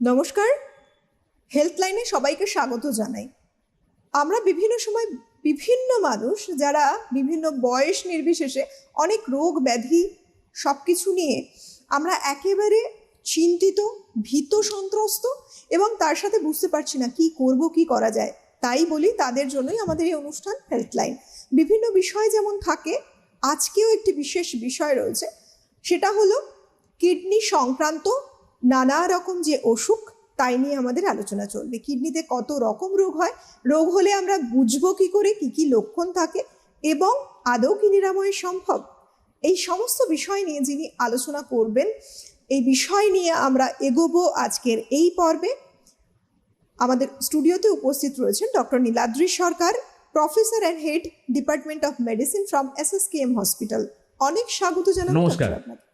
নমস্কার। হেল্পলাইনে সবাইকে স্বাগত জানাই। আমরা বিভিন্ন সময় বিভিন্ন মানুষ যারা বিভিন্ন বয়স নির্বিশেষে অনেক রোগ ব্যাধি সব কিছু নিয়ে আমরা একেবারে চিন্তিত, ভীত, সন্ত্রস্ত এবং তার সাথে বুঝতে পারছি না কি করব, কি করা যায়। তাই বলি তাদের জন্যই আমাদের এই অনুষ্ঠান হেল্পলাইন বিভিন্ন বিষয় যেমন থাকে, আজকেও একটি বিশেষ বিষয় রয়েছে। সেটা হলো কিডনি সংক্রান্ত নানা রকম যে অসুখ তাই নিয়ে আমাদের আলোচনা চলবে। কিডনিতে কত রকম রোগ হয় রোগ হলে আমরা বুঝব কি করে কি কি লক্ষণ থাকে এবং আদৌ কি নিরাময় সম্ভব? এই সমস্ত বিষয় নিয়ে যিনি আলোচনা করবেন এই বিষয় নিয়ে আমরা এগোবো আজকের এই পর্বে। আমাদের স্টুডিওতে উপস্থিত রয়েছেন doctor Niladri Sarkar professor and head department of medicine from S S K M hospital. অনেক স্বাগত জানাই নমস্কার। আপনাকে।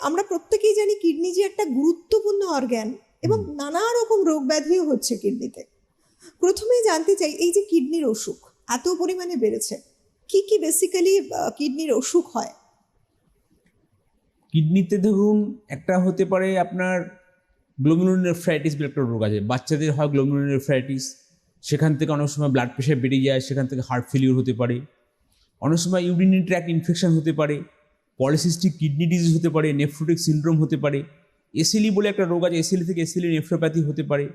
আমরা প্রত্যেকেই জানি কিডনি যে একটা গুরুত্বপূর্ণ অর্গ্যান এবং নানা রকম রোগ ব্যাধিও হচ্ছে কিডনিতে। প্রথমেই জানতে চাই এই যে কিডনির অসুখ এত পরিমাণে বেড়েছে কি কি বেসিক্যালি কিডনির অসুখ হয়? কিডনিতে ধরুন একটা হতে পারে আপনার গ্লোমেরুলোনেফ্রাইটিস বলে একটা রোগ আছে। বাচ্চাদের হয় গ্লোমেরুলোনেফ্রাইটিস সেখান থেকে অনেক সময় ব্লাড প্রেশার বেড়ে যায় সেখান থেকে হার্ট ফেলিওর হতে পারে। অনেক সময় ইউরিনারি ট্র্যাক ইনফেকশন হতে পারে। পলিসিস্টিক কিডনি ডিজিজ হতে পারে নেফ্রোটিক সিনড্রোম হতে পারে, এসিলি বলে একটা রোগ আছে, এসিলি থেকে এসিলি নেফ্রোপ্যাথি হতে পারে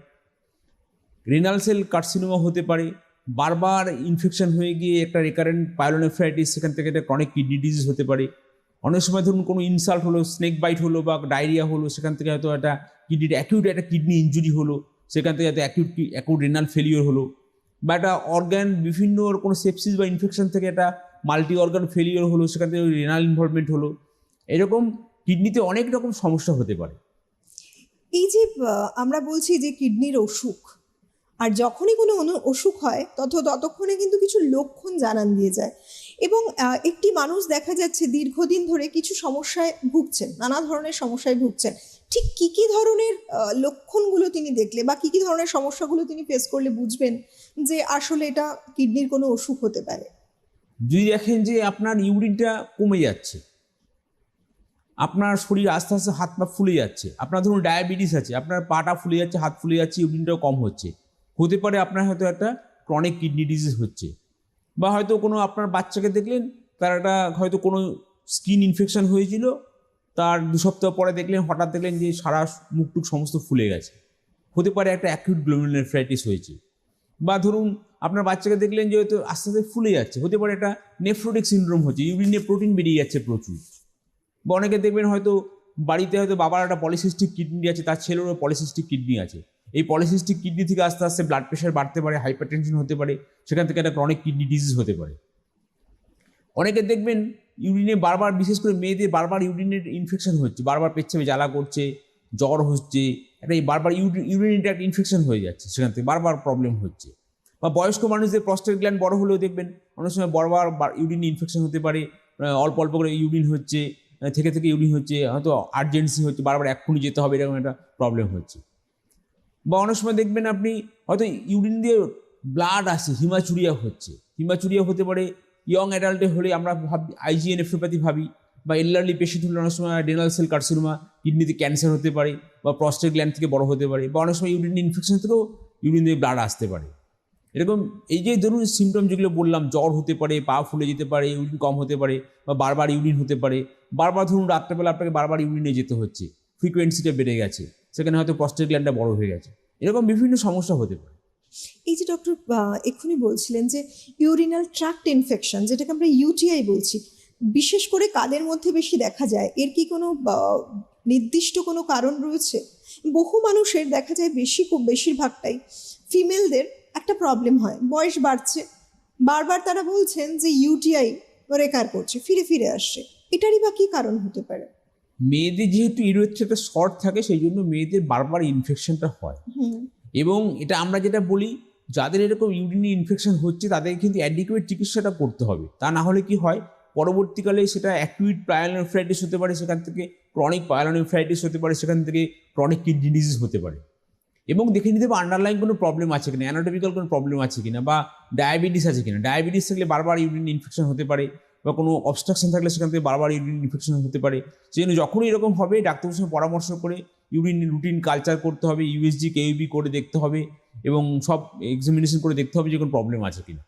রেনাল সেল কার্সিনোমা হতে পারে, বারবার ইনফেকশন হয়ে গিয়ে একটা রেকারেন্ট পাইলোনেফ্রাইটিস সেখান থেকে একটা ক্রনিক কিডনি ডিজিজ হতে পারে। অনেক সময় ধরুন কোনো ইনসাল্ট হলো স্নেক বাইট হলো বা ডায়রিয়া হলো, সেখান থেকে হয়তো একটা কিডনির অ্যাকিউট একটা কিডনি ইঞ্জুরি হলো, সেখান থেকে হয়তো অ্যাকিউট অ্যাকিউট রেনাল ফেলিওর হলো, বা একটা অর্গান বিভিন্ন কোনো সেপসিস বা ইনফেকশন থেকে একটা মাল্টি অর্গান ফেলিওর হলো, সেখান থেকে রেনাল ইনভলভমেন্ট হলো, এরকম কিডনিতে অনেক রকম সমস্যা হতে পারে। এই যে আমরা বলছি যে কিডনির অসুখ, আর যখনই কোনো অসুখ হয়, তত ততক্ষণে কিন্তু কিছু লক্ষণ জানান দিয়ে যায়। এবং একটি মানুষ দেখা যাচ্ছে দীর্ঘদিন ধরে কিছু সমস্যায় ভুগছেন, নানা ধরনের সমস্যায় ভুগছেন। ঠিক কি কি ধরনের লক্ষণগুলো তিনি দেখলে বা কি কি ধরনের সমস্যাগুলো তিনি ফেস করলে বুঝবেন যে আসলে এটা কিডনির কোনো অসুখ হতে পারে? যদি দেখেন যে আপনার ইউরিনটা কমে যাচ্ছে, আপনার শরীর আস্তে আস্তে হাত পা ফুলে যাচ্ছে, আপনার ধরুন ডায়াবেটিস আছে, আপনার পাটা ফুলে যাচ্ছে, হাত ফুলে যাচ্ছে, ইউরিনটাও কম হচ্ছে, হতে পারে আপনার হয়তো একটা ক্রনিক কিডনি ডিজিজ হচ্ছে, বা হয়তো কোনো আপনার বাচ্চাকে দেখলেন, তার একটা হয়তো কোনো স্কিন ইনফেকশন হয়েছিল, তার দু সপ্তাহ পরে দেখলেন, হঠাৎ দেখলেন যে সারা মুখটুক সমস্ত ফুলে গেছে, হতে পারে একটা অ্যাকিউট গ্লোমেরুলারফ্রাইটিস হয়েছে, বা ধরুন আপনার বাচ্চাকে দেখলেন যে হয়তো আস্তে আস্তে ফুলে যাচ্ছে। হতে পারে একটা নেফ্রোটিক সিনড্রোম হচ্ছে, ইউরিনে প্রোটিন বেরিয়ে যাচ্ছে প্রচুর। বা অনেকে দেখবেন হয়তো বাড়িতে হয়তো বাবার একটা পলিসিস্টিক কিডনি আছে, তার ছেলেরও পলিসিস্টিক কিডনি আছে। এই পলিসিস্টিক কিডনি থেকে আস্তে আস্তে ব্লাড প্রেশার বাড়তে পারে হাইপারটেনশন হতে পারে, সেখান থেকে একটা ক্রনিক কিডনি ডিজিজ হতে পারে। অনেকে দেখবেন ইউরিনে বারবার, বিশেষ করে মেয়েদের বারবার ইউরিনের ইনফেকশন হচ্ছে, বারবার পেচ্ছাপে জ্বালা করছে, জ্বর হচ্ছে, একটা এই বারবার ইউরিনের একটা ইনফেকশন হয়ে যাচ্ছে, সেখান থেকে বারবার প্রবলেম হচ্ছে। বা বয়স্ক মানুষদের প্রস্টেট গ্ল্যান্ড বড় হলেও দেখবেন, অনেক সময় বারবার ইউরিন ইনফেকশন হতে পারে অল্প অল্প করে ইউরিন হচ্ছে থেকে থেকে ইউরিন হচ্ছে, হয়তো আর্জেন্সি হচ্ছে, বারবার এক্ষুনি যেতে হবে, এরকম একটা প্রবলেম হচ্ছে। বা অনেক সময় দেখবেন আপনি হয়তো ইউরিন দিয়ে ব্লাড আসে হিমাচুরিয়া হচ্ছে। হিমাচুরিয়া হতে পারে ইয়ং অ্যাডাল্টে হলে আমরা ভাবি আইজিএন এফ্রোপ্যাথি ভাবি, বা এল্ডারলি পেশেন্ট হলে অনেক সময় ডেনাল সেল কার্সিনোমা কিডনিতে ক্যান্সার হতে পারে, বা প্রস্টেট গ্ল্যান্ড থেকে বড় হতে পারে, বা অনেক সময় ইউরিন ইনফেকশন থেকেও ইউরিন দিয়ে ব্লাড আসতে পারে। এরকম এই যে ধরুন সিমটম যেগুলো বললাম, জ্বর হতে পারে, পা ফুলে যেতে পারে, ইউরিন কম হতে পারে বা বারবার ইউরিন হতে পারে, বারবার ধরুন রাত্রেবেলা আপনাকে বারবার ইউরিনে যেতে হচ্ছে ফ্রিকোয়েন্সিটা বেড়ে গেছে, সেখানে হয়তো প্রস্টেট গ্ল্যান্ডটা বড় হয়ে গেছে, এরকম বিভিন্ন সমস্যা হতে পারে। এই যে ডক্টর এক্ষুনি বলছিলেন যে ইউরিনাল ট্র্যাক্ট ইনফেকশন যেটাকে আমরা ইউটিআই বলছি, বিশেষ করে কাদের মধ্যে বেশি দেখা যায়? এর কি কোনো নির্দিষ্ট কোনো কারণ রয়েছে? বহু মানুষের দেখা যায় বেশি, খুব বেশিরভাগটাই ফিমেলদের একটা প্রবলেম হয়। বয়স বাড়ছে। বারবার তারা বলছেন যে ইউটিআই রেকার করছে ফিরে ফিরে আসছে। এটারই বা কি কারণ হতে পারে? মেয়েদের যেহেতু ইউরেথ্রাটা শর্ট থাকে সেই জন্য মেয়েদের বারবার ইনফেকশনটা হয়। এবং এটা আমরা যেটা বলি যাদের এরকম ইউরিনি ইনফেকশন হচ্ছে তাদের কিন্তু অ্যাডিকুয়েট চিকিৎসাটা করতে হবে। তা না হলে কি হয়? পরবর্তীকালে সেটা অ্যাকুইট পায়ালোনেফ্রাইটিস হতে পারে সেখান থেকে ক্রনিক পায়ালোনেফ্রাইটিস হতে পারে সেখান থেকে ক্রনিক কিডনি ডিজিজ হতে পারে। এবং দেখে নিতে হবে আন্ডারলাইন কোনো প্রবলেম আছে কিনা অ্যানাটমিক্যাল কোনো প্রবলেম আছে কিনা বা ডায়াবেটিস আছে কিনা। ডায়াবেটিস থাকলে বারবার ইউরিন ইনফেকশন হতে পারে বা কোনো অবস্ট্রাকশন থাকলে সেখান থেকে বারবার ইউরিন ইনফেকশন হতে পারে। সেই জন্য যখনই এরকম হবে, ডাক্তারের সঙ্গে পরামর্শ করে ইউরিন রুটিন কালচার করতে হবে ইউএসজি কেইবি করে দেখতে হবে এবং সব এক্সামিনেশন করে দেখতে হবে যে কোনো প্রবলেম আছে কিনা।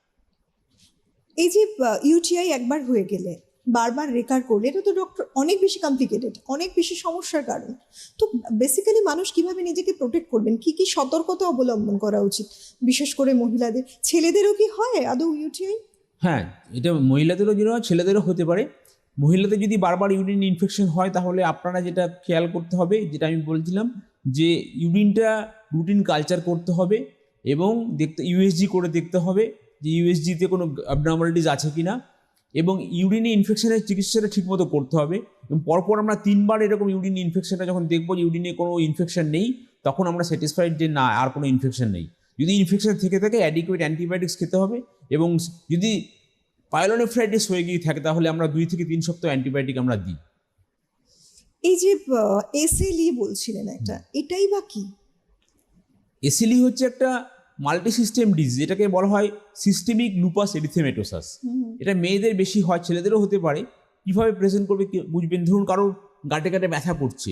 এই যে ইউটিআই একবার হয়ে গেলে বারবার রেকার করলে, এটা তো ডক্টর অনেক বেশি কমপ্লিকেটেড অনেক বেশি সমস্যার কারণ। তো বেসিক্যালি মানুষ কীভাবে নিজেকে প্রোটেক্ট করবেন? কি কি সতর্কতা অবলম্বন করা উচিত? বিশেষ করে মহিলাদের। ছেলেদেরও কি হয় আদৌ ইউটিআই হ্যাঁ এটা মহিলাদেরও যেন ছেলেদেরও হতে পারে। মহিলাদের যদি বারবার ইউরিন ইনফেকশন হয়, তাহলে আপনারা যেটা খেয়াল করতে হবে, যেটা আমি বলছিলাম, যে ইউরিনটা রুটিন কালচার করতে হবে এবং দেখতে ইউএসজি করে দেখতে হবে যে ইউএসজিতে কোনো অ্যাবনর্মালিটিস আছে কি না এবং ইউরিনে ইনফেকশনের চিকিৎসাটা ঠিকমতো করতে হবে। এবং পরপর আমরা তিনবার এরকম ইউরিন ইনফেকশনটা যখন দেখব ইউরিনে কোনো ইনফেকশন নেই তখন আমরা স্যাটিসফাইড যে না আর কোনো ইনফেকশন নেই। যদি ইনফেকশন থেকে থাকে অ্যাডিকুয়েট অ্যান্টিবায়োটিক্স খেতে হবে এবং যদি পাইলোনেফ্রাইটিস হয়ে গিয়ে থাকে তাহলে আমরা দুই থেকে তিন সপ্তাহ অ্যান্টিবায়োটিক আমরা দিই। এই যে এসএলই বলছিলেন একটা এটাই বা কি? এসিলি হচ্ছে একটা মাল্টি সিস্টেম ডিজিজ এটাকে বলা হয় সিস্টেমিক লুপাস এরিথেমেটোসাস এটা মেয়েদের বেশি হয় ছেলেদেরও হতে পারে। কীভাবে প্রেজেন্ট করবে কি বুঝবেন? ধরুন কারোর গাঁটে গাঁটে ব্যথা করছে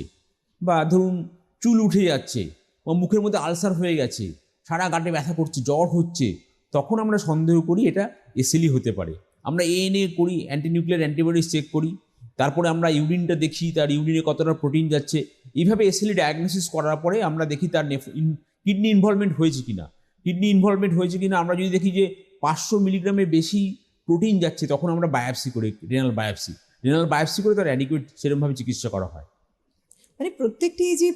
বা ধরুন চুল উঠে যাচ্ছে বা মুখের মধ্যে আলসার হয়ে গেছে সারা গাঁটে ব্যথা করছে জ্বর হচ্ছে তখন আমরা সন্দেহ করি এটা এসিলি হতে পারে। আমরা এএনএ করি অ্যান্টিনিউক্লিয়ার অ্যান্টিবডিস চেক করি তারপরে আমরা ইউরিনটা দেখি তার ইউরিনে কতটা প্রোটিন যাচ্ছে। এইভাবে এসিলি ডায়াগনোসিস করার পরে আমরা দেখি তার কিডনি ইনভলভমেন্ট হয়েছে কিনা। কিডনি ইনভলভমেন্ট হয়েছে কিনা আমরা যদি দেখি যে পাঁচশো মিলিগ্রামে বেশি প্রোটিন যাচ্ছে তখন আমরা বায়োপসি করি রেনাল বায়োপসি রেনাল বায়োপসি করে তার অ্যাডিকুয়েট সেরকমভাবে চিকিৎসা করা হয়। মানে প্রত্যেকটি যে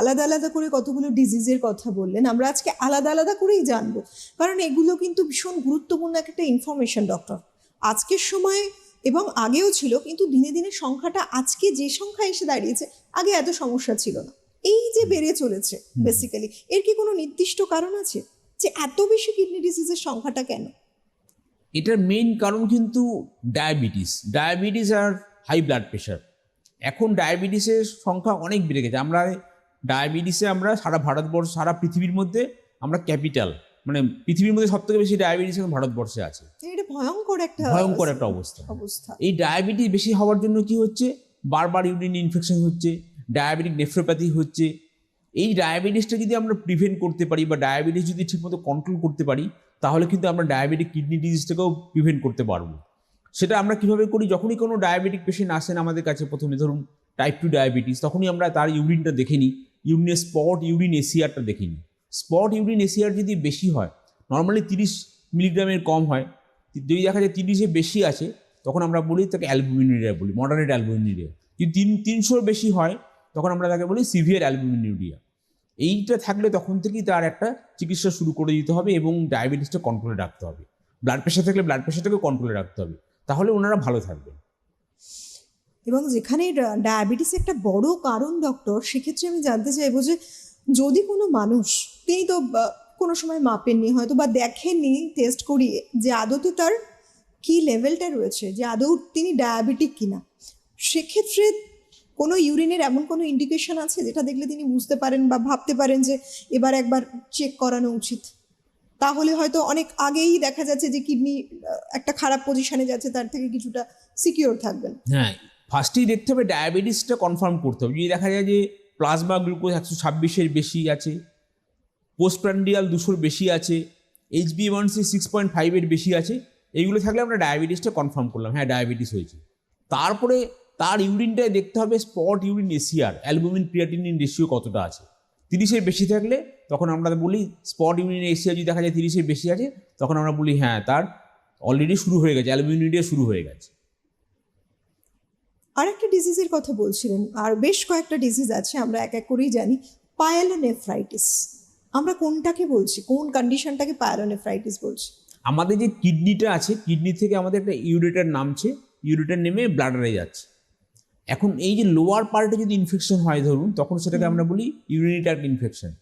আলাদা আলাদা করে কতগুলো ডিজিজের কথা বললেন আমরা আজকে আলাদা আলাদা করেই জানব। কারণ এগুলো কিন্তু ভীষণ গুরুত্বপূর্ণ একটা ইনফরমেশন ডক্টর আজকের সময়ে এবং আগেও ছিল কিন্তু দিনে দিনে সংখ্যাটা আজকে যে সংখ্যা এসে দাঁড়িয়েছে আগে এত সমস্যা ছিল না। এই যে বেড়ে চলেছে বেসিক্যালি এর কি কোনো নির্দিষ্ট কারণ আছে? যে এত বেশি কিডনি ডিজিজের সংখ্যাটা কেন? এটার মেইন কারণ কিন্তু ডায়াবেটিস ডায়াবেটিস আর হাই ব্লাড প্রেশার এখন ডায়াবেটিসের সংখ্যা অনেক বেড়ে গেছে। আমরা ডায়াবেটিসে আমরা সারা ভারতবর্ষ সারা পৃথিবীর মধ্যে আমরা ক্যাপিটাল মানে পৃথিবীর মধ্যে সব থেকে বেশি ডায়াবেটিস এখন ভারতবর্ষে আছে। এটা ভয়ঙ্কর একটা ভয়ঙ্কর একটা অবস্থা। অবস্থা। এই ডায়াবেটিস বেশি হওয়ার জন্য কি হচ্ছে? বারবার ইউরিন ইনফেকশন হচ্ছে ডায়াবেটিক নেফ্রোপ্যাথি হচ্ছে এই ডায়াবেটিসটা যদি আমরা প্রিভেন্ট করতে পারি বা ডায়াবেটিস যদি ঠিকমতো কন্ট্রোল করতে পারি, তাহলে কিন্তু আমরা ডায়াবেটিক কিডনি ডিজিজটাকেও প্রিভেন্ট করতে পারব। সেটা আমরা কীভাবে করি? যখনই কোনো ডায়াবেটিক পেশেন্ট আসেন আমাদের কাছে, প্রথমে ধরুন টাইপ টু ডায়াবেটিস তখনই আমরা তার ইউরিনটা দেখে নিই। ইউরিনের স্পট ইউরিন এসিআরটা দেখে নিই। স্পট ইউরিন এসিআর যদি বেশি হয় নর্মালি তিরিশ মিলিগ্রামের কম হয়, যদি দেখা যায় তিরিশে বেশি আছে, তখন আমরা বলি তাকে অ্যালবুমিনিরিয়া বলি মডারেট অ্যালবুমিনিরিয়া যদি তিন, তিনশোর বেশি হয়, তখন আমরা তাকে বলি সিভিয়ার অ্যালবুমিনিরিয়া এইটা থাকলে তখন থেকেই তার একটা চিকিৎসা শুরু করে দিতে হবে এবং ডায়াবেটিসটা কন্ট্রোলে রাখতে হবে। ব্লাড প্রেশার থাকলে ব্লাড প্রেশারটাকে কন্ট্রোলে রাখতে হবে। তাহলে ওনারা ভালো থাকবেন। এবং যেখানে ডায়াবেটিস একটা বড় কারণ ডক্টর সেক্ষেত্রে আমি জানতে চাইব যে যদি কোনো মানুষ, তিনি তো কোনো সময় মাপেননি, হয়তো বা দেখেননি টেস্ট করিয়ে যে আদতে তার কি লেভেলটা রয়েছে, যে আদৌ তিনি ডায়াবেটিক কিনা, সেক্ষেত্রে কোনো ইউরিনের এমন কোনো ইন্ডিকেশন আছে যেটা দেখলে তিনি বুঝতে পারেন বা ভাবতে পারেন যে এবার একবার চেক করানো উচিত? তাহলে হয়তো অনেক আগেই দেখা যাচ্ছে যে কিডনি একটা খারাপ পজিশনে যাচ্ছে, তার থেকে কিছুটা সিকিওর থাকবেন। হ্যাঁ ফার্স্টেই দেখতে হবে ডায়াবেটিসটা কনফার্ম করতে হবে। যদি দেখা যায় যে প্লাজমা গ্লুকোজ একশো ছাব্বিশের বেশি আছে পোস্টপ্রান্ডিয়াল দুশোর বেশি আছে H B one C six point ফাইভের বেশি আছে, এইগুলো থাকলে আমরা ডায়াবেটিসটা কনফার্ম করলাম। হ্যাঁ ডায়াবেটিস হয়েছে। তারপরে তার ইউরিনটায় দেখতে হবে spot urine ACR albumin creatinine ratio কতটা আছে? তিরিশের বেশি থাকলে তখন আমরা বলি স্পট ইউরিন এসিআর যদি দেখা যায় তিরিশের বেশি আছে তখন আমরা বলি হ্যাঁ তার অলরেডি শুরু হয়ে গেছে অ্যালবুমিনিডিয়া শুরু হয়ে গেছে। আরেকটা ডিজিজের কথা বলছিলেন আর বেশ কয়েকটা ডিজিজ আছে আমরা এক এক করেই জানি পায়েলোনেফ্রাইটিস আমরা কোনটাকে বলছি? কোন কন্ডিশনটাকে পায়েলোনেফ্রাইটিস বলছি? আমাদের যে কিডনিটা আছে কিডনি থেকে আমাদের একটা ইউরেটার নামছে ইউরেটার নেমে ব্লাডারে যাচ্ছে। এখন এই যে লোয়ার পার্টে যদি ইনফেকশন হয় ধরুন তখন সেটাকে আমরা বলি ইউরিনিটার ইনফেকশন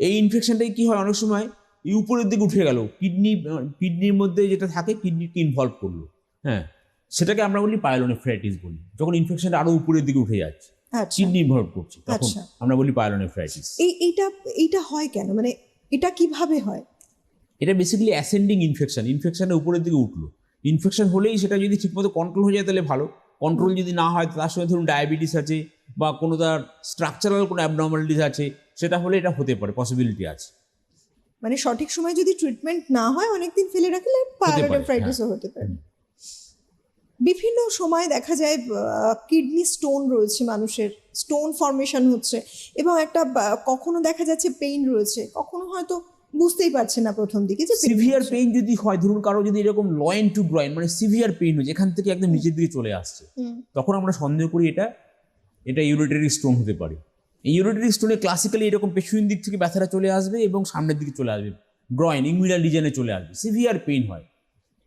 এই ইনফেকশনটাই কি হয়? অনেক সময় এই উপরের দিকে উঠে গেল। কিডনি কিডনির মধ্যে যেটা থাকে কিডনিকে ইনভলভ করল। হ্যাঁ সেটাকে আমরা বলি পায়োলোনেফ্রাইটিস বলি। যখন ইনফেকশনটা আরও উপরের দিকে উঠে যাচ্ছে আচ্ছা। কিডনি ইনভলভ করছে তখন আচ্ছা। আমরা বলি পায়োলোনেফ্রাইটিস এই এইটা এইটা হয় কেন? মানে এটা কীভাবে হয়? এটা বেসিক্যালি অ্যাসেন্ডিং ইনফেকশন ইনফেকশনের উপরের দিকে উঠল। ইনফেকশন হলেই সেটা যদি ঠিকমতো কন্ট্রোল হয়ে যায় তাহলে ভালো। কন্ট্রোল যদি না হয় তার সঙ্গে ধরুন ডায়াবেটিস আছে বা কোনো তার স্ট্রাকচারাল কোনো অ্যাবনর্মালিটিস আছে সেটা হলে এটা হতে পারে পসিবিলিটি আছে। মানে সঠিক সময় যদি ট্রিটমেন্ট না হয় অনেকদিন ফেলে রাখলে পায়োনেফ্রাইটিসও হতে পারে। বিভিন্ন সময় দেখা যায় কিডনি স্টোন রয়েছে মানুষের স্টোন ফর্মেশন হচ্ছে এবং একটা কখনো দেখা যাচ্ছে পেইন রয়েছে কখনো হয়তো বুঝতেই পারছে না প্রথম দিকে যে সিভিয়ার পেইন যদি হয় ধরুন কারও যদি এরকম লয়েন টু গ্রয়েন মানে সিভিয়ার পেইন হয় যেখান থেকে একদম নিচের দিকে চলে আসছে তখন আমরা সন্দেহ করি এটা এটা ইউরিটারি স্টোন হতে পারে। এই ইউরিটারি স্টোনে ক্লাসিক্যালি এরকম পেছনের দিক থেকে ব্যথাটা চলে আসবে এবং সামনের দিকে চলে আসবে গ্রয়েন ইংমিডাল রিজনে চলে আসবে সিভিয়ার পেইন হয়।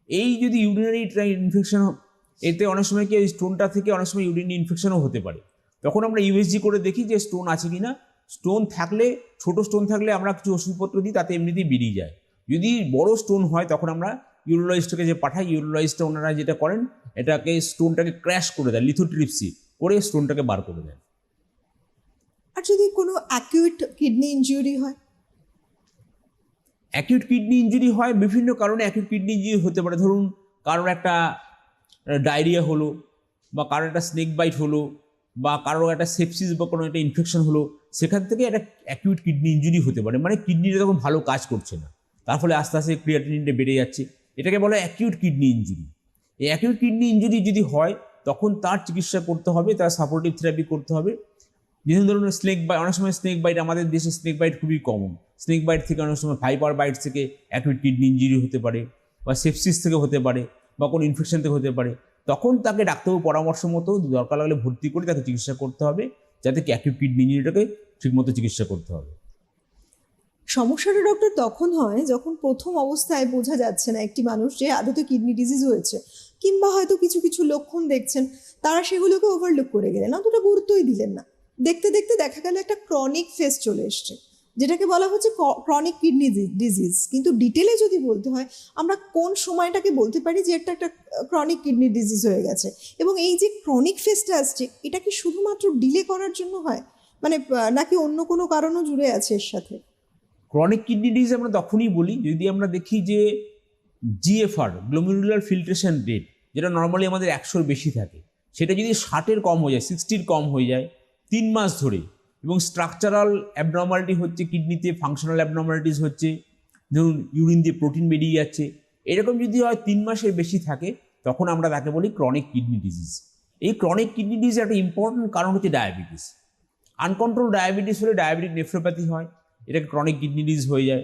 এই যদি ইউরিনারি ইনফেকশন এতে অনেক সময় কি ওই স্টোনটা থেকে অনেক সময় ইউরিন ইনফেকশনও হতে পারে। তখন আমরা ইউএসজি করে দেখি যে স্টোন আছে কি না স্টোন থাকলে ছোট স্টোন থাকলে আমরা কিছু ওষুধপত্র দিই তাতে এমনিতেই বেরিয়ে যায়। যদি বড় স্টোন হয় তখন আমরা ইউরোলজিস্টকে যে পাঠাই ইউরোলজিস্টটা ওনারা যেটা করেন এটাকে স্টোনটাকে ক্র্যাশ করে দেয় লিথোট্রিপসি করে স্টোনটাকে বার করে দেয়। আর যদি কোনো অ্যাকিউট কিডনি ইনজুরি হয়? অ্যাকিউট কিডনি ইঞ্জুরি হয় বিভিন্ন কারণে অ্যাকিউট কিডনি ইঞ্জুরি হতে পারে। ধরুন কারোর একটা ডায়রিয়া হলো বা কারোর একটা স্নেক বাইট হলো বা কারোর একটা সেপসিস বা কোনো একটা ইনফেকশন হলো, সেখান থেকে একটা অ্যাকিউট কিডনি ইঞ্জুরি হতে পারে। মানে কিডনিটা তখন ভালো কাজ করছে না। তার ফলে আস্তে আস্তে ক্রিয়াটিনিনটা বেড়ে যাচ্ছে। এটাকে বলে অ্যাকিউট কিডনি ইঞ্জুরি এই অ্যাকিউট কিডনি ইঞ্জুরি যদি হয়, তখন তার চিকিৎসা করতে হবে, তার সাপোর্টিভ থেরাপি করতে হবে। বিভিন্ন ধরনের স্নেক বাইট অনেক সময় স্নেক বাইট আমাদের দেশে স্নেক বাইট খুবই কমন স্নেক বাইট থেকে অনেক সময় ফাইবার বাইট থেকে অ্যাকুইট কিডনি ইঞ্জুরি হতে পারে, বা সেপসিস থেকে হতে পারে, বা কোনো ইনফেকশন থেকে হতে পারে। তখন তাকে ডাক্তারবাবু পরামর্শ মতো দরকার লাগলে ভর্তি করে তাকে চিকিৎসা করতে হবে, যাতে অ্যাকিউট কিডনি ইঞ্জুরিটাকে ঠিকমতো চিকিৎসা করতে হবে। সমস্যাটা ডক্টর তখন হয় যখন প্রথম অবস্থায় বোঝা যাচ্ছে না একটি মানুষ যে আদতে কিডনি ডিজিজ হয়েছে, কিংবা হয়তো কিছু কিছু লক্ষণ দেখছেন, তারা সেগুলোকে ওভারলুক করে গেলেন। অতটা গুরুত্বই দিলেন না। দেখতে দেখতে দেখা গেল একটা ক্রনিক ফেস চলে এসছে। যেটাকে বলা হচ্ছে ক্রনিক কিডনি ডিজিজ কিন্তু ডিটেলে যদি বলতে হয়, আমরা কোন সময়টাকে বলতে পারি যে এটা একটা ক্রনিক কিডনি ডিজিজ হয়ে গেছে? এবং এই যে ক্রনিক ফেসটা আসছে, এটা কি শুধুমাত্র ডিলে করার জন্য হয়? মানে নাকি অন্য কোনো কারণও জুড়ে আছে এর সাথে? ক্রনিক কিডনি ডিজিজ আমরা তখনই বলি যদি আমরা দেখি যে জিএফআর গ্লোমেরুলার ফিল্ট্রেশন রেট যেটা নর্মালি আমাদের একশোর বেশি থাকে। সেটা যদি ষাটের কম হয়ে যায় সিক্সটির কম হয়ে যায়, তিন মাস ধরে এবং স্ট্রাকচারাল অ্যাবনর্মালিটি হচ্ছে কিডনিতে ফাংশনাল অ্যাবনর্মালিটিস হচ্ছে, ধরুন ইউরিন দিয়ে প্রোটিন বেরিয়ে যাচ্ছে। এরকম যদি হয় তিন মাসের বেশি থাকে, তখন আমরা তাকে বলি ক্রনিক কিডনি ডিজিজ এই ক্রনিক কিডনি ডিজিজ একটা ইম্পর্টেন্ট কারণ হচ্ছে ডায়াবেটিস আনকন্ট্রোল ডায়াবেটিস হলে ডায়াবেটিক নেফ্রোপ্যাথি হয়, এটাকে ক্রনিক কিডনি ডিজিজ হয়ে যায়।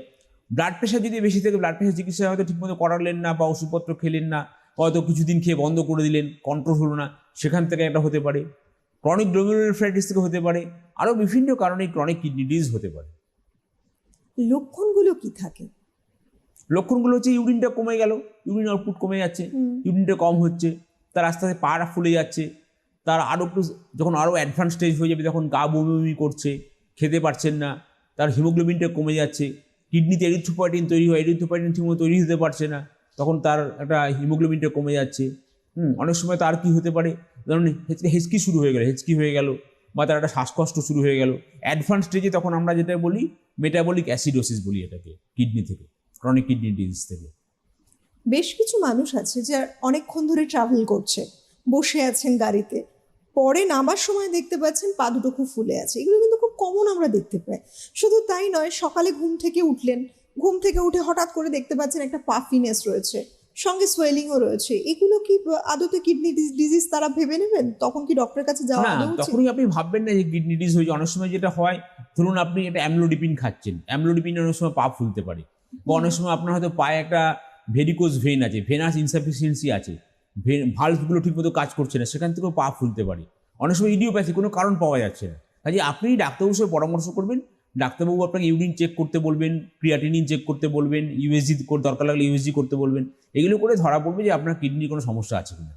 ব্লাড প্রেশার যদি বেশি থাকে ব্লাড প্রেশার চিকিৎসা হয়তো ঠিকমতো করালেন না বা ওষুধপত্র খেলেন না, হয়তো কিছুদিন খেয়ে বন্ধ করে দিলেন কন্ট্রোল হলো না, সেখান থেকে একটা হতে পারে। ক্রনিক গ্লোমেরুলারফ্রাইটিস থেকে হতে পারে আরও বিভিন্ন কারণে ক্রনিক কিডনি ডিজিজ হতে পারে। লক্ষণগুলো কি থাকে? লক্ষণগুলো হচ্ছে ইউরিনটা কমে গেল ইউরিন আউটপুট কমে যাচ্ছে ইউরিনটা কম হচ্ছে তার আস্তে আস্তে পাড়া ফুলে যাচ্ছে তার আরও একটু যখন আরও অ্যাডভান্স স্টেজ হয়ে যাবে তখন গা বমি বমি করছে খেতে পারছেন না তার হিমোগ্লোবিনটা কমে যাচ্ছে কিডনিতে এরিথ্রোপয়েটিন তৈরি হয় এরিথ্রোপয়েটিন ঠিকমতো তৈরি হতে পারছে না তখন তার একটা হিমোগ্লোবিনটা কমে যাচ্ছে। হুম, অনেক সময় তার কি হতে পারে? ধরুন হেঁচকি শুরু হয়ে গেল, হেঁচকি হয়ে গেল বা তার একটা শ্বাসকষ্ট শুরু হয়ে গেল। অ্যাডভান্স স্টেজে তখন আমরা যেটা বলি মেটাবলিক অ্যাসিডোসিস বলি এটাকে কিডনি থেকে ক্রনিক কিডনি ডিজিজ থেকে। বেশ কিছু মানুষ আছে যে অনেকক্ষণ ধরে ট্রাভেল করছে, বসে আছেন গাড়িতে, পরে নামার সময় দেখতে পাচ্ছেন পা দুটো খুব ফুলে আছে। এগুলো কিন্তু খুব কমন আমরা দেখতে পাই। শুধু তাই নয়, সকালে ঘুম থেকে উঠলেন, ঘুম থেকে উঠে হঠাৎ করে দেখতে পাচ্ছেন একটা পাফিনেস রয়েছে। সঙ্গে সোয়েলিংও রয়েছে। এগুলো কি আদতে কিডনি ডিজিজ তারা ভেবে নেবেন? তখন কি ডক্টরের কাছে যাওয়া না? তখনই আপনি ভাববেন না যে কিডনি ডিজ হয়েছে। অনেক সময় যেটা হয় ধরুন আপনি একটা অ্যামলোডিপিন খাচ্ছেন। অ্যামলোডিপিন অনেক সময় পা ফুলতে পারে। বা অনেক সময় আপনার হয়তো পায়ে একটা ভেরিকোজ ভেন আছে ভেনাস ইনসাফিসিয়েন্সি আছে। ভালভগুলো ঠিকমতো কাজ করছে না সেখান থেকেও পা ফুলতে পারে। অনেক সময় ইডিওপ্যাথি কোনো কারণ পাওয়া যাচ্ছে না। কাজে আপনি ডাক্তারবাবুর পরামর্শ করবেন ডাক্তারবাবু আপনাকে ইউরিন চেক করতে বলবেন ক্রিয়াটিনিন চেক করতে বলবেন ইউএসজি দরকার লাগলে ইউএসজি করতে বলবেন, এগুলো করে ধরা পড়বে যে আপনার কিডনির কোনো সমস্যা আছে কিনা।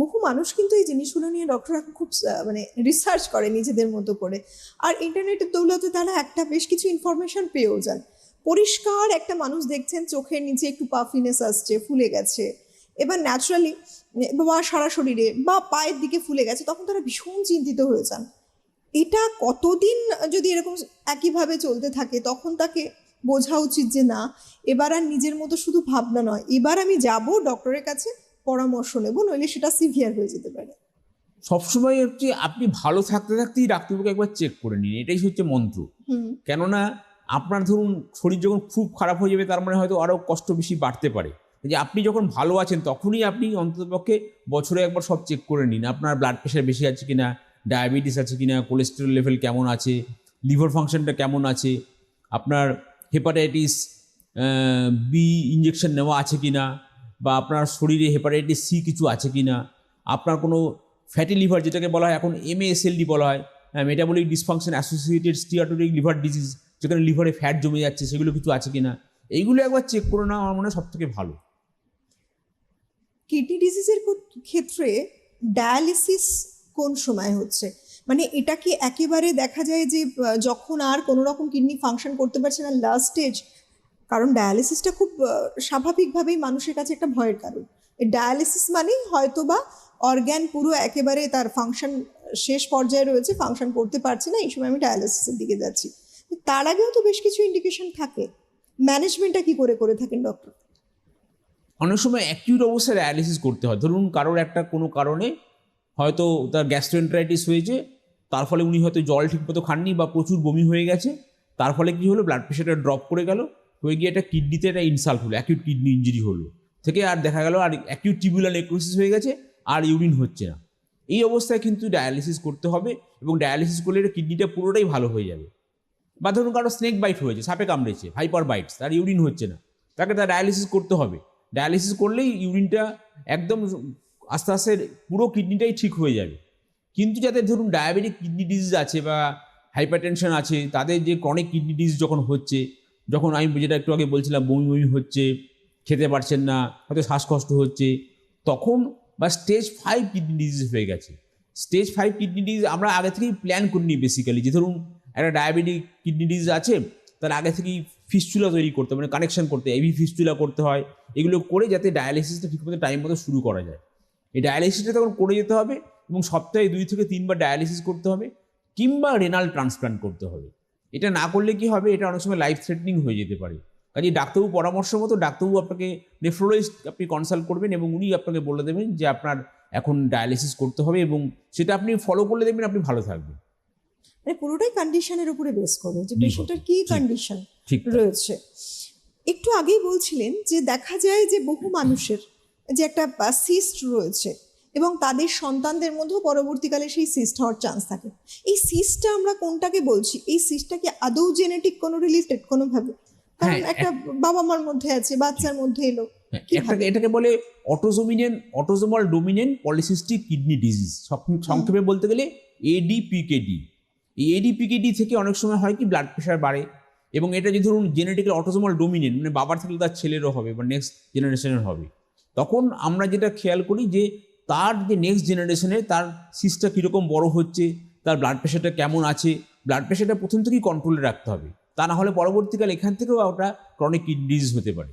বহু মানুষ কিন্তু এই জিনিসগুলো নিয়ে ডক্টর এখন খুব মানে রিসার্চ করে নিজেদের মতো করে। আর ইন্টারনেটের দৌলতে তারা একটা বেশ কিছু ইনফরমেশন পেয়েও যান। পরিষ্কার একটা মানুষ দেখছেন, চোখের নিচে একটু পাফিনেস আসছে, ফুলে গেছে। এবার ন্যাচারালি বা সারা শরীরে, বা পায়ের দিকে ফুলে গেছে, তখন তারা ভীষণ চিন্তিত হয়ে যান। এটা কতদিন যদি এরকম একইভাবে চলতে থাকে তখন তাকে বোঝা উচিত যে না এবার আর নিজের মতো শুধু ভাবনা নয়। এবার আমি যাব ডক্টরের কাছে পরামর্শ নেব নইলে সেটা সিভিয়ার হয়ে যেতে পারে। সবসময় হচ্ছে আপনি ভালো থাকতে থাকতেই ডাক্তারবাবুকে একবার চেক করে নিন এটাই হচ্ছে মন্ত্র। কেননা আপনার ধরুন শরীর যখন খুব খারাপ হয়ে যাবে তার মানে হয়তো আরও কষ্ট বেশি বাড়তে পারে। যে আপনি যখন ভালো আছেন তখনই আপনি অন্ততপক্ষে বছরে একবার সব চেক করে নিন আপনার ব্লাড প্রেশার বেশি আছে কিনা ডায়াবেটিস আছে কি না কোলেস্টেরল লেভেল কেমন আছে লিভার ফাংশনটা কেমন আছে, আপনার হেপাটাইটিস বি ইঞ্জেকশন নেওয়া আছে কি না বা আপনার শরীরে হেপাটাইটিস সি কিছু আছে কি না আপনার কোনো ফ্যাটি লিভার যেটাকে বলা হয়, এখন এম এমএএসএলডি বলা হয় metabolic dysfunction associated steatotic liver disease যেখানে লিভারে ফ্যাট জমে যাচ্ছে, সেগুলো কিছু আছে কি না এইগুলো একবার চেক করে নেওয়া আমার মনে হয় সব থেকে ভালো। কিডনি ডিজিজের ক্ষেত্রে ডায়ালিসিস কোন সময় হচ্ছে? মানে এটা কি একেবারে দেখা যায় যে যখন আর কোনো রকম কিডনি ফাংশন করতে পারছে না লাস্ট স্টেজ কারণ ডায়ালিসিসটা খুব স্বাভাবিকভাবেই মানুষের কাছে একটা ভয়ের কারণ। ডায়ালিসিস মানেই হয়তো বা অর্গ্যান পুরো একেবারে তার ফাংশন শেষ পর্যায়ে রয়েছে ফাংশন করতে পারছে না, এই সময় আমি ডায়ালিসিসের দিকে যাচ্ছি। তার আগেও তো বেশ কিছু ইন্ডিকেশন থাকে। ম্যানেজমেন্টটা কি করে করে থাকেন ডক্টর অনেক সময় অ্যাকিউট অবস্থায় ডায়ালিসিস করতে হয়। ধরুন কারোর একটা কোনো কারণে হয়তো তার গ্যাস্ট্রোএন্টারাইটিস হয়েছে, তার ফলে উনি হয়তো জল ঠিকমতো খাননি বা প্রচুর বমি হয়ে গেছে, তার ফলে কী হলো? ব্লাড প্রেশারটা ড্রপ করে গেল, হয়ে গিয়ে একটা কিডনিতে একটা ইনসাল্ট হলো অ্যাকিউট কিডনি ইঞ্জুরি হলো। থেকে আর দেখা গেল আর অ্যাকিউট টিবিউলার নেক্রোসিস হয়ে গেছে, আর ইউরিন হচ্ছে না। এই অবস্থায় কিন্তু ডায়ালিসিস করতে হবে এবং ডায়ালিসিস করলে এটা কিডনিটা পুরোটাই ভালো হয়ে যাবে। বা ধরুন কারও স্নেক বাইট হয়েছে, সাপে কামড়েছে হাইপার বাইটস তার ইউরিন হচ্ছে না। তাকে তার ডায়ালিসিস করতে হবে। ডায়ালিসিস করলেই ইউরিনটা একদম আস্তে আস্তে পুরো কিডনিটাই ঠিক হয়ে যাবে। কিন্তু যাদের ধরুন ডায়াবেটিক কিডনি ডিজিজ আছে বা হাইপারটেনশন আছে, তাদের যে ক্রনিক কিডনি ডিজিজ যখন হচ্ছে, যখন আমি যেটা একটু আগে বলছিলাম, বমি বমি হচ্ছে, খেতে পারছেন না, হয়তো শ্বাসকষ্ট হচ্ছে, তখন বা স্টেজ ফাইভ কিডনি ডিজিজ হয়ে গেছে। স্টেজ ফাইভ কিডনি ডিজিজ আমরা আগে থেকেই প্ল্যান করি নিই বেসিক্যালি যে ধরুন একটা ডায়াবেটিক কিডনি ডিজিজ আছে, তার আগে থেকেই ফিস্চুলা তৈরি করতে মানে কানেকশন করতে এবি ফিস্চুলা করতে হয়, এগুলো করে যাতে ডায়ালিসিসটা ঠিকমতো টাইম মতো শুরু করা যায়। এই ডায়ালিসিসটা তখন করে যেতে হবে এবং সপ্তাহে দুই থেকে তিনবার ডায়ালিসিস করতে হবে কিংবা রেনাল ট্রান্সপ্লান্ট করতে হবে। এটা না করলে কি হবে? এটা অনেক সময় লাইফ থ্রেটনিং হয়ে যেতে পারে। কাজে ডাক্তারবাবু পরামর্শ মতো ডাক্তারবাবু আপনাকে নেফ্রোলজিস্ট আপনি কনসাল্ট করবেন এবং উনি আপনাকে বলে দেবেন যে আপনার এখন ডায়ালিসিস করতে হবে এবং সেটা আপনি ফলো করলে দেখবেন আপনি ভালো থাকবেন। মানে পুরোটাই কন্ডিশনের উপরে বেস করে যে পেশেন্টের কি কন্ডিশন রয়েছে। একটু আগেই বলছিলেন যে দেখা যায় যে বহু মানুষের যে একটা সিস্ট রয়েছে এবং তাদের সন্তানদের মধ্যেও পরবর্তীকালে সেই সিস্ট হওয়ার চান্স থাকে। এই সিস্টটা আমরা কোনটাকে বলছি? এই সিস্টটা কি আদৌ জেনেটিক কোনো রিলেটেড কোনোভাবে? কারণ হ্যাঁ, একটা বাবা মার মধ্যে আছে বাচ্চার মধ্যে এলো হ্যাঁ? একটাকে এটাকে বলে অটোজোমিনেন autosomal dominant polycystic kidney disease সংক্ষেপে বলতে গেলে এডিপিকেডি এই এডিপিকেডি থেকে অনেক সময় হয় কি ব্লাড প্রেশার বাড়ে এবং এটা যদি ধরুন জেনেটিক্যাল অটোজোমাল ডোমিনেন্ট মানে বাবার থেকে তার ছেলেরও হবে বা নেক্সট জেনারেশনের হবে। তখন আমরা যেটা খেয়াল করি যে তার যে নেক্সট জেনারেশনে তার সিসটা কীরকম বড় হচ্ছে তার ব্লাড প্রেশারটা কেমন আছে ব্লাড প্রেশারটা প্রথম থেকেই কন্ট্রোলে রাখতে হবে। তা না হলে পরবর্তীকালে এখান থেকেও ওটা ক্রনিক কিডনি ডিজিজ হতে পারে।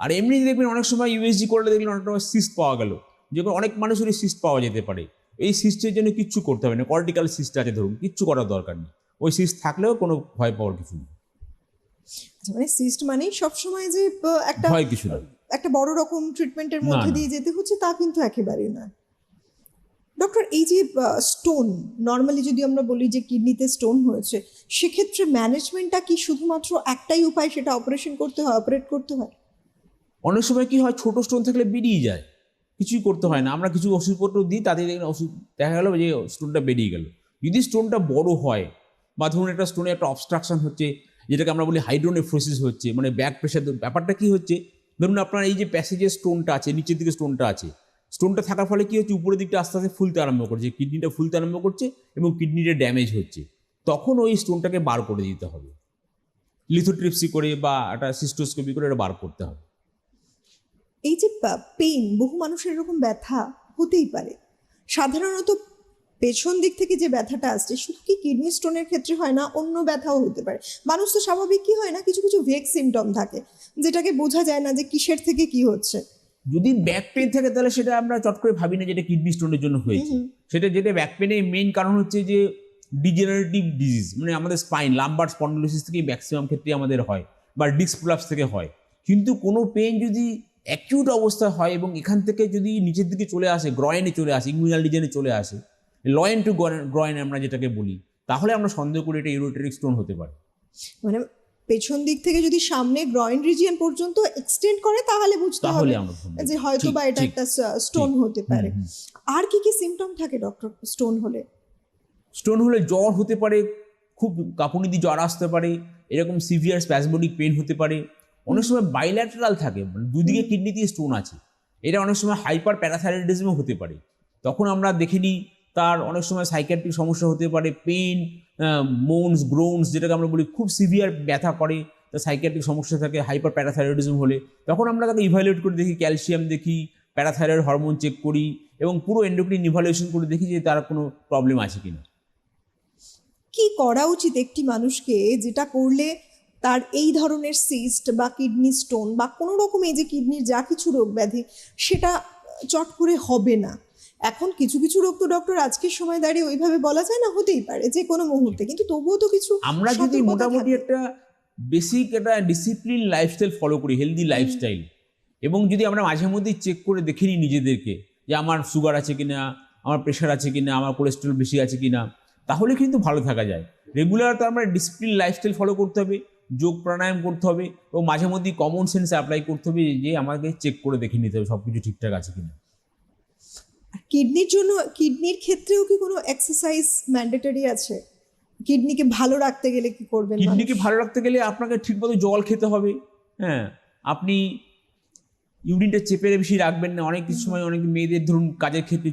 আর এমনি দেখবেন অনেক সময় ইউএসজি করলে দেখবেন অনেক সময় সিস্ট পাওয়া গেল। যেগুলো অনেক মানুষেরই সিস্ট পাওয়া যেতে পারে। এই সিস্টের জন্য কিচ্ছু করতে হবে না। কর্টিক্যাল সিস্ট আছে ধরুন কিচ্ছু করার দরকার নেই। ওই সিস্ট থাকলেও কোনো ভয় পাওয়ার কিছু নেই। আচ্ছা, মানে সিস্ট মানেই সবসময় যে একটা ভয় কিছু না একটা বড় রকম ট্রিটমেন্টের মধ্যে দিয়ে যেতে হচ্ছে তা কিন্তু একেবারেই না। ডক্টর এই যে স্টোন নর্মালি যদি আমরা বলি যে কিডনিতে স্টোন হয়েছে সেক্ষেত্রে ম্যানেজমেন্টটা কি শুধুমাত্র একটাই উপায় সেটা অপারেশন করতে হয় অপারেট করতে হয়? অনেক সময় কি হয় ছোট স্টোন থাকলে বেরিয়ে যায়। কিছুই করতে হয় না। আমরা কিছু ওষুধপত্র দিই তাদের ওষুধ দেখা গেলো যে স্টোনটা বেরিয়ে গেল। যদি স্টোনটা বড় হয় বা ধরুন একটা স্টোনে একটা অবস্ট্রাকশন হচ্ছে যেটাকে আমরা বলি হাইড্রোনেফ্রোসিস হচ্ছে মানে ব্যাক প্রেশার ব্যাপারটা কি হচ্ছে ধরুন আপনার এই যে প্যাসেজের স্টোনটা আছে, নিচের দিকে স্টোনটা আছে স্টোনটা থাকার ফলে কি হচ্ছে? উপরের দিকটা আস্তে আস্তে ফুলতে আরম্ভ করছে কিডনিটা ফুলতে আরম্ভ করছে এবং কিডনিটা ড্যামেজ হচ্ছে। তখন ওই স্টোনটাকে বার করে দিতে হবে। লিথোট্রিপসি করে বা একটা সিস্টোস্কোপি করে এটা বার করতে হবে। এই যে পেইন বহু মানুষের এরকম ব্যথা হতেই পারে। সাধারণত পেছন দিক থেকে যে ব্যথাটা আসছে শুধু কি কিডনি স্টোনের ক্ষেত্রে হয় না অন্য ব্যথাও হতে পারে। মানুষ তো স্বাভাবিক কি হয় না কিছু কিছু ভেক সিমটম থাকে যেটাকে বোঝা যায় না যে কিসের থেকে কি হচ্ছে। যদি ব্যাক পেন থাকে তাহলে সেটা আমরা চট করে ভাবি না যেটা কিডনি স্টোনের জন্য হয়েছে। সেটা যেটা ব্যাক পেনের মেইন কারণ হচ্ছে যে ডিজেনারেটিভ ডিজিজ মানে আমাদের স্পাইন লাম্বার স্পন্ডোলিসিস থেকেই ম্যাক্সিমাম ক্ষেত্রে আমাদের হয় বা ডিস্ক প্রলাপস থেকে হয়। কিন্তু কোনো পেন যদি অ্যাকিউট অবস্থা হয় এবং এখান থেকে যদি নিচের দিকে চলে আসে গ্রয়েনে চলে আসে ইমিউনাল ডিজেনে চলে আসে লয়েন টু গ্রয়েন আমরা যেটাকে বলি তাহলে আমরা সন্দেহ করি এটা ইউরোটেরিক স্টোন হতে পারে। মানে পেছন দিক থেকে যদি সামনে গ্রয়েন রিজিয়ন পর্যন্ত এক্সটেন্ড করে তাহলে বুঝতে হবে যে হয়তো বা এটা একটা স্টোন হতে পারে। আর কি কি সিমটম থাকে ডক্টর স্টোন হলে? স্টোন হলে জ্বর হতে পারে খুব কাঁপুনি দিয়ে জ্বর আসতে পারে এরকম সিভিয়ার স্প্যাসবোডিক পেন হতে পারে। অনেক সময় বাইল্যাটারাল থাকে মানে দুদিকে কিডনি দিয়ে স্টোন আছে। এটা অনেক সময় হাইপার প্যারাথাইরয়েডিজমও হতে পারে। তখন আমরা দেখে নিই তার অনেক সময় সাইকিয়াট্রিক সমস্যা হতে পারে পেন মোনস গ্রোনস যেটাকে আমরা বলি, খুব সিভিয়ার ব্যথা করে তার সাইকিয়াট্রিক সমস্যা থাকে হাইপার প্যারাথাইরয়েডিজম হলে। তখন আমরা তাকে ইভ্যালুয়েট করে দেখি ক্যালসিয়াম দেখি প্যারাথাইরয়েড হরমোন চেক করি এবং পুরো এন্ডোক্রিন ইভ্যালুয়েশন করে দেখি যে তার কোনো প্রবলেম আছে কিনা। কি করা উচিত একটি মানুষকে যেটা করলে তার এই ধরনের সিস্ট বা কিডনি স্টোন বা কোনো রকম এই যে কিডনির যা কিছু রোগ ব্যাধি, সেটা চট করে হবে না? এখন কিছু কিছু রোগ তো ডক্টর আজকের সময় দাঁড়িয়ে ওইভাবে বলা যায় না হতেই পারে যে কোনো মুহূর্তে। কিন্তু তবুও তো কিছু আমরা যদি মোটামুটি একটা বেসিক একটা ডিসিপ্লিন লাইফস্টাইল ফলো করি হেলদি লাইফস্টাইল এবং যদি আমরা মাঝে মধ্যেই চেক করে দেখে নিই নিজেদেরকে যে আমার সুগার আছে কিনা আমার প্রেশার আছে কিনা আমার কোলেস্ট্রল বেশি আছে কিনা তাহলে কিন্তু ভালো থাকা যায়। রেগুলার তো আমরা ডিসিপ্লিন লাইফস্টাইল ফলো করতে হবে যোগ প্রাণায়াম করতে হবে এবং মাঝে মধ্যেই কমন সেন্স অ্যাপ্লাই করতে হবে যে আমাকে চেক করে দেখে নিতে হবে সব কিছু ঠিকঠাক আছে কিনা। কিডনির জন্য কিডনির ক্ষেত্রেও কি কোনো এক্সারসাইজ ম্যান্ডেটরি আছে? কিডনিকে ভালো রাখতে গেলে কি করবেন কিডনিকে ভালো রাখতে গেলে আপনাকে ঠিকমতো জল খেতে হবে হ্যাঁ? আপনি ইউরিনটা চেপে বেশি রাখবেন না অনেক কিছু সময় অনেক মেয়েদের ধরুন কাজের ক্ষেত্রে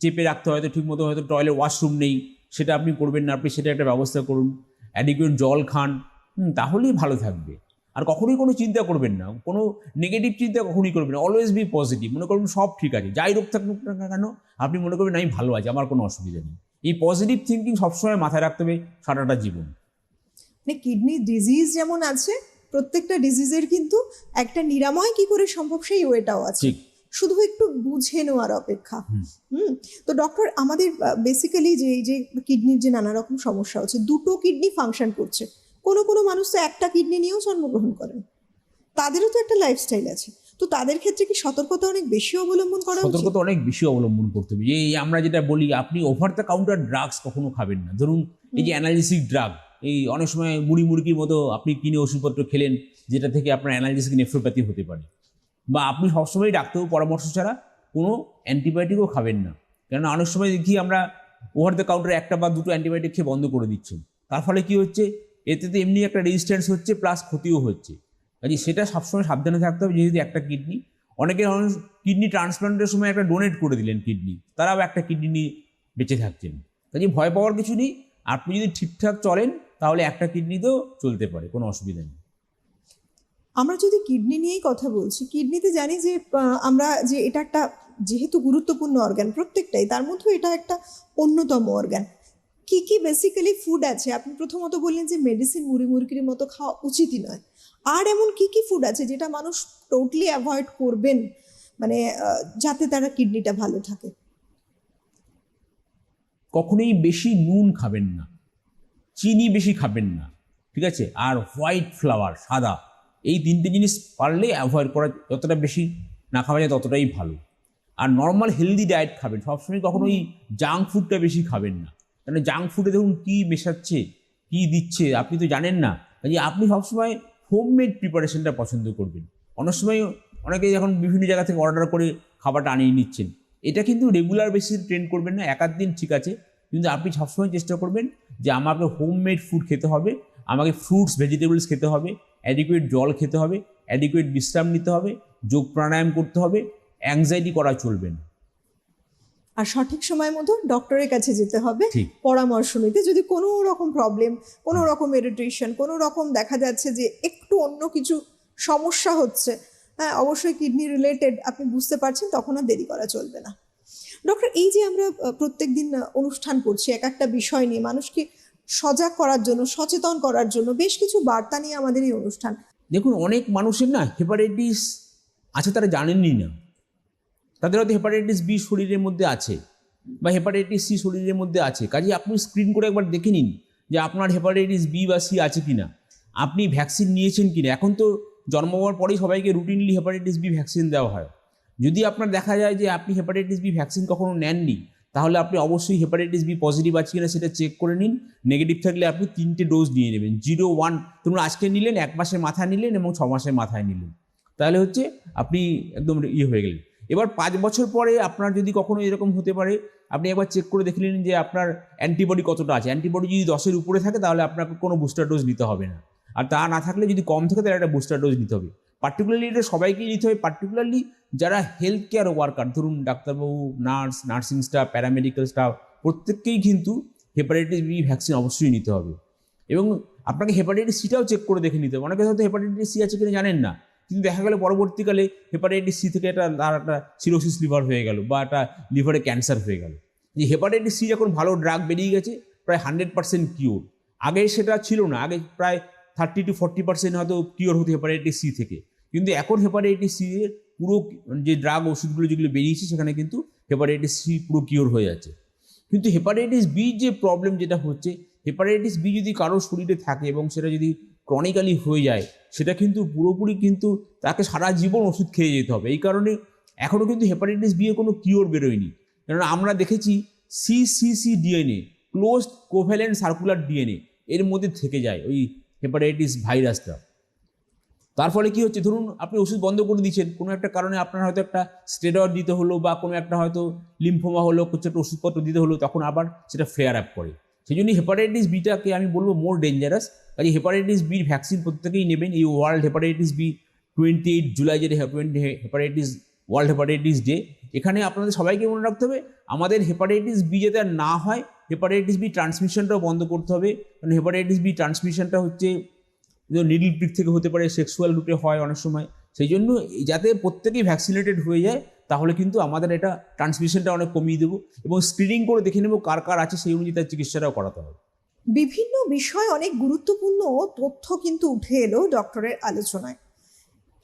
চেপে রাখতে হয় হয়তো ঠিকমতো হয়তো টয়লেট ওয়াশরুম নেই সেটা আপনি করবেন না আপনি সেটা একটা ব্যবস্থা করুন অ্যাডিকুয়েট জল খান হুম, তাহলেই ভালো থাকবে। আর কখনোই কোনো চিন্তা করবেন না। কোনো নেগেটিভ চিন্তা কখনোই করবেন না। অলওয়েজ বি পজিটিভ মনে করবেন সব ঠিক আছে। যাই রোগ থাকুক না কেন আপনি মনে করবেন আমি ভালো আছি আমার কোনো অসুবিধা নেই। এই পজিটিভ থিঙ্কিং সবসময় মাথায় রাখতে হবে সারাটা জীবন। মানে কিডনি ডিজিজ যেমন আছে প্রত্যেকটা ডিজিজের কিন্তু একটা নিরাময় কি করে সম্ভব সেই ওয়েটাও আছে। শুধু একটু বুঝে নেওয়ার অপেক্ষা। হুম। হুম? তো ডক্টর আমাদের বেসিক্যালি যে এই যে কিডনির যে নানা রকম সমস্যা হচ্ছে দুটো কিডনি ফাংশন করছে। কোনো কোনো মানুষ তো একটা কিডনি নিয়েও জন্মগ্রহণ করেন তাদেরও তো একটা লাইফস্টাইল আছে। তো তাদের ক্ষেত্রে কি সতর্কতা অনেক বেশি অবলম্বন করা সতর্কতা অনেক বেশি অবলম্বন করতে হবে। এই আমরা যেটা বলি আপনি ওভার দ্য কাউন্টার ড্রাগস কখনো খাবেন না। ধরুন এই যে অ্যানালিসিক ড্রাগ এই অনেক সময় মুড়ি মুরগির মতো আপনি কিনে ওষুধপত্র খেলেন যেটা থেকে আপনার অ্যানালিসিক নেফ্রোপ্যাথি হতে পারে। বা আপনি সবসময় ডাক্তারবাবু পরামর্শ ছাড়া কোনো অ্যান্টিবায়োটিকও খাবেন না। কেননা অনেক সময় দেখি আমরা ওভার দ্য কাউন্টার একটা বা দুটো অ্যান্টিবায়োটিক খেয়ে বন্ধ করে দিচ্ছেন। তার ফলে কি হচ্ছে? এতে তো এমনি একটা রেজিস্ট্যান্স হচ্ছে প্লাস ক্ষতিও হচ্ছে। কাজে সেটা সবসময় সাবধানে থাকতে হবে, যেহেতু একটা কিডনি অনেকে কিডনি ট্রান্সপ্লান্টের সময় একটা ডোনেট করে দিলেন কিডনি তারাও একটা কিডনি নিয়ে বেঁচে থাকছেন। কাজে ভয় পাওয়ার কিছু নেই, আপনি যদি ঠিকঠাক চলেন, তাহলে একটা কিডনিতেও চলতে পারে, কোনো অসুবিধা নেই। আমরা যদি কিডনি নিয়েই কথা বলছি কিডনিতে জানি যে আমরা যে এটা একটা যেহেতু গুরুত্বপূর্ণ অর্গান প্রত্যেকটাই, তার মধ্যে এটা একটা অন্যতম অর্গান কি কি বেসিক্যালি ফুড আছে? আপনি প্রথমত বললেন যে মেডিসিন মুড়ি মুরগির মতো খাওয়া উচিতই নয়। আর এমন কি কি ফুড আছে যেটা মানুষ টোটালি অ্যাভয়েড করবেন? মানে যাতে তারা কিডনিটা ভালো থাকে। কখনোই বেশি নুন খাবেন না। চিনি বেশি খাবেন না। ঠিক আছে? আর হোয়াইট ফ্লাওয়ার সাদা, এই তিনটে জিনিস পারলে অ্যাভয়েড করা যতটা বেশি, না খাওয়া যায় ততটাই ভালো। আর নর্মাল হেলদি ডায়েট খাবেন। সবসময় কখনোই জাঙ্ক ফুডটা বেশি খাবেন না। কারণ জাঙ্ক ফুডে দেখুন কী মেশাচ্ছে, কী দিচ্ছে, আপনি তো জানেন না। কাজে আপনি সবসময় হোমমেড প্রিপারেশনটা পছন্দ করবেন। অনেক সময় অনেকে যখন বিভিন্ন জায়গা থেকে অর্ডার করে খাবারটা আনিয়ে নিচ্ছেন, এটা কিন্তু রেগুলার বেসিসে ট্রেন করবেন না, এক দিন ঠিক আছে। কিন্তু আপনি সবসময় চেষ্টা করবেন যে আমাকে হোমমেড ফুড খেতে হবে, আমাকে ফ্রুটস ভেজিটেবলস খেতে হবে অ্যাডিকুয়েট জল খেতে হবে অ্যাডিকুয়েট বিশ্রাম নিতে হবে, যোগ প্রাণায়াম করতে হবে অ্যাংজাইটি করা চলবে না। আর সঠিক সময় মতো ডক্টরের কাছে যেতে হবে পরামর্শ নিতে। যদি কোনো রকম প্রবলেম কোনো রকম ইরিটেশন কোনো রকম দেখা যাচ্ছে যে একটু অন্য কিছু সমস্যা হচ্ছে হ্যাঁ অবশ্যই কিডনি রিলেটেড আপনি বুঝতে পারছেন তখন আর দেরি করা চলবে না। ডক্টর এই যে আমরা প্রত্যেক দিন অনুষ্ঠান করছি এক একটা বিষয় নিয়ে মানুষকে সজাগ করার জন্য সচেতন করার জন্য বেশ কিছু বার্তা নিয়ে আমাদের এই অনুষ্ঠান। দেখুন অনেক মানুষের না হেপাটাইটিস আছে তারা জানেনই না। তাদের হয়তো হেপাটাইটিস বি শরীরের মধ্যে আছে বা হেপাটাইটিস সি শরীরের মধ্যে আছে। কাজে আপনি স্ক্রিন করে একবার দেখে নিন যে আপনার হেপাটাইটিস বি বা সি আছে কি না আপনি ভ্যাকসিন নিয়েছেন কি না এখন তো জন্ম হওয়ার পরেই সবাইকে রুটিনলি হেপাটাইটিস বি ভ্যাকসিন দেওয়া হয়। যদি আপনার দেখা যায় যে আপনি হেপাটাইটিস বি ভ্যাকসিন কখনো নেননি, তাহলে আপনি অবশ্যই হেপাটাইটিস বি পজিটিভ আছে কিনা সেটা চেক করে নিন। নেগেটিভ থাকলে আপনি তিনটে ডোজ নিয়ে নেবেন। জিরো ওয়ান তোমরা আজকে নিলেন, এক মাসের মাথায় নিলেন এবং ছ মাসের মাথায় নিলেন। তাহলে হচ্ছে আপনি একদম ইয়ে হয়ে গেলেন। এবার পাঁচ বছর পরে আপনার যদি কখনো এরকম হতে পারে, আপনি একবার চেক করে দেখে নিন যে আপনার অ্যান্টিবডি কতটা আছে। অ্যান্টিবডি যদি দশের উপরে থাকে, তাহলে আপনাকে কোনো বুস্টার ডোজ নিতে হবে না। আর তা না থাকলে যদি কম থাকে, তাহলে একটা বুস্টার ডোজ নিতে হবে। পার্টিকুলারলি এটা সবাইকেই নিতে হবে। পার্টিকুলারলি যারা হেলথ কেয়ার ওয়ার্কার ধরুন ডাক্তারবাবু nurse nursing staff paramedical staff প্রত্যেককেই কিন্তু হেপাটাইটিস বি ভ্যাকসিন অবশ্যই নিতে হবে। এবং আপনাকে হেপাটাইটিস সিটাও চেক করে দেখে নিতে হবে। অনেকে হয়তো হেপাটাইটিস সি আছে কিনা জানেন না। কিন্তু দেখা গেল পরবর্তীকালে হেপাটাইটিস সি থেকে একটা তার একটা সিরোসিস লিভার হয়ে গেল বা একটা লিভারে ক্যান্সার হয়ে গেল। যে হেপাটাইটিস সি যখন ভালো ড্রাগ বেরিয়ে গেছে, প্রায় হান্ড্রেড পার্সেন্ট কিওর আগে সেটা ছিল না, আগে প্রায় থার্টি টু ফর্টি পার্সেন্ট হয়তো কিওর হতো হেপাটাইটিস সি থেকে। কিন্তু এখন হেপাটাইটিস সি এর পুরো যে ড্রাগ ওষুধগুলো যেগুলো বেরিয়েছে, সেখানে কিন্তু হেপাটাইটিস সি পুরো কিওর হয়ে যাচ্ছে। কিন্তু হেপাটাইটিস বি যে প্রবলেম যেটা হচ্ছে, হেপাটাইটিস বি যদি কারোর শরীরে থাকে এবং সেটা যদি ক্রনিক্যালি হয়ে যায় সেটা কিন্তু পুরোপুরি কিন্তু তাকে সারা জীবন ওষুধ খেয়ে যেতে হবে। এই কারণে এখনও কিন্তু হেপাটাইটিস বি এর কোনো কিওর বেরোয়নি। কেননা আমরা দেখেছি CCC DNA closed covalent circular DNA এর মধ্যে থেকে যায় ওই হেপাটাইটিস ভাইরাসটা। তার ফলে কী হচ্ছে? ধরুন আপনি ওষুধ বন্ধ করে দিচ্ছেন, কোনো একটা কারণে আপনার হয়তো একটা স্টেরয়েড দিতে হলো বা কোনো একটা হয়তো লিম্ফোমা হলো কিছু একটা ওষুধপত্র দিতে হলো, তখন আবার সেটা ফ্লেয়ার আপ করে। সেই জন্য হেপাটাইটিস বিটাকে আমি বলব মোর ডেঞ্জারাস কাজে হেপাটাইটিস বির ভ্যাকসিন প্রত্যেকেই নেবেন। এই world hepatitis B twenty eight July যেটা twenty hepatitis world hepatitis day এখানে আপনাদের সবাইকে মনে রাখতে হবে, আমাদের হেপাটাইটিস বি যাতে না হয় হেপাটাইটিস বি ট্রান্সমিশনটাও বন্ধ করতে হবে। কারণ হেপাটাইটিস বি ট্রান্সমিশনটা হচ্ছে নিডল প্রিক থেকে হতে পারে সেক্সুয়াল রুটে হয় অনেক সময়। সেই জন্য যাতে প্রত্যেকেই ভ্যাকসিনেটেড হয়ে যায়, তাহলে কিন্তু আমাদের এটা ট্রান্সমিশনটা অনেক কমিয়ে দেবো। এবং স্ক্রিনিং করে দেখে নেব কার কার আছে, সেই অনুযায়ী তার চিকিৎসাটাও করাতে হবে। বিভিন্ন বিষয় অনেক গুরুত্বপূর্ণ তথ্য কিন্তু উঠে এলো ডক্টরের আলোচনায়।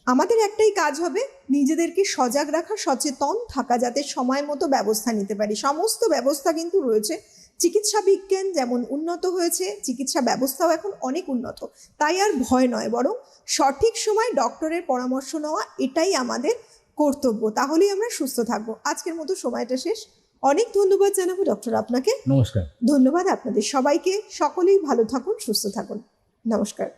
আমাদের একটাই কাজ হবে নিজেদেরকে সজাগ রাখা, সচেতন থাকা যাতে সময় মতো ব্যবস্থা নিতে পারি। সমস্ত ব্যবস্থা কিন্তু রয়েছে। চিকিৎসা বিজ্ঞান যেমন উন্নত হয়েছে, চিকিৎসা ব্যবস্থাও এখন অনেক উন্নত। তাই আর ভয় নয়, বরং সঠিক সময় ডক্টরের পরামর্শ নেওয়া এটাই আমাদের কর্তব্য। তাহলেই আমরা সুস্থ থাকব। আজকের মতো সময়টা শেষ। অনেক ধন্যবাদ জানাব ডক্টর আপনাকে। নমস্কার। ধন্যবাদ আপনাদের সবাইকে। সকলেই ভালো থাকুন সুস্থ থাকুন। নমস্কার।